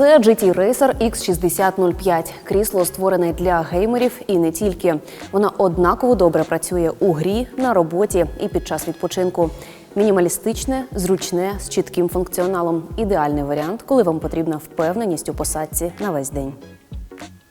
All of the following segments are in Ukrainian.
Це GT Racer X6005. Крісло створене для геймерів і не тільки. Вона однаково добре працює у грі, на роботі і під час відпочинку. Мінімалістичне, зручне, з чітким функціоналом. Ідеальний варіант, коли вам потрібна впевненість у посадці на весь день.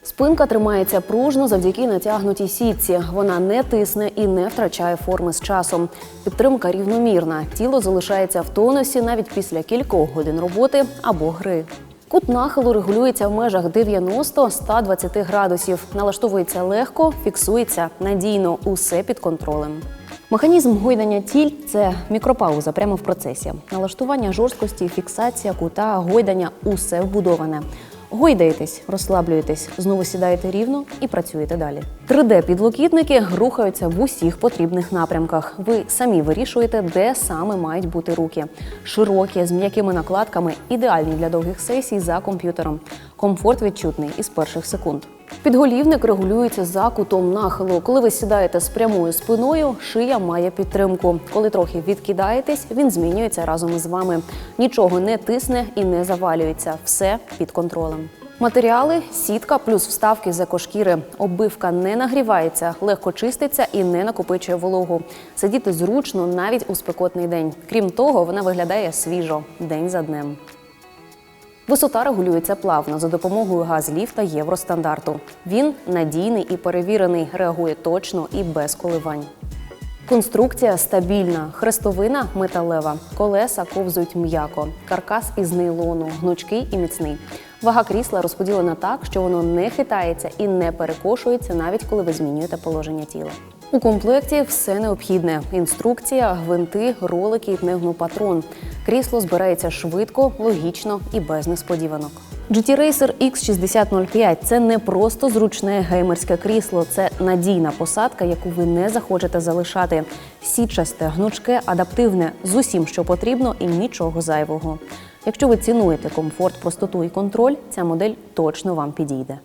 Спинка тримається пружно завдяки натягнутій сітці. Вона не тисне і не втрачає форми з часом. Підтримка рівномірна. Тіло залишається в тонусі навіть після кількох годин роботи або гри. Кут нахилу регулюється в межах 90-120 градусів. Налаштовується легко, фіксується надійно. Усе під контролем. Механізм гойдання тіль це мікропауза прямо в процесі. Налаштування жорсткості, фіксація кута, гойдання усе вбудоване. Гойдаєтесь, розслаблюєтесь, знову сідаєте рівно і працюєте далі. 3D-підлокітники рухаються в усіх потрібних напрямках. Ви самі вирішуєте, де саме мають бути руки. Широкі, з м'якими накладками, ідеальні для довгих сесій за комп'ютером. Комфорт відчутний із перших секунд. Підголівник регулюється за кутом нахилу. Коли ви сідаєте з прямою спиною, шия має підтримку. Коли трохи відкидаєтесь, він змінюється разом із вами. Нічого не тисне і не завалюється. Все під контролем. Матеріали сітка плюс вставки з екошкіри. Оббивка не нагрівається, легко чиститься і не накопичує вологу. Сидіти зручно навіть у спекотний день. Крім того, вона виглядає свіжо день за днем. Висота регулюється плавно за допомогою газліфта євростандарту. Він надійний і перевірений, реагує точно і без коливань. Конструкція стабільна, хрестовина металева, колеса ковзують м'яко, каркас із нейлону, гнучкий і міцний. Вага крісла розподілена так, що воно не хитається і не перекошується, навіть коли ви змінюєте положення тіла. У комплекті все необхідне: інструкція, гвинти, ролики і пневмопатрон. Крісло збирається швидко, логічно і без несподіванок. GT Racer X6005 – це не просто зручне геймерське крісло, це надійна посадка, яку ви не захочете залишати. Січасте, гнучке, адаптивне з усім, що потрібно, і нічого зайвого. Якщо ви цінуєте комфорт, простоту і контроль, ця модель точно вам підійде.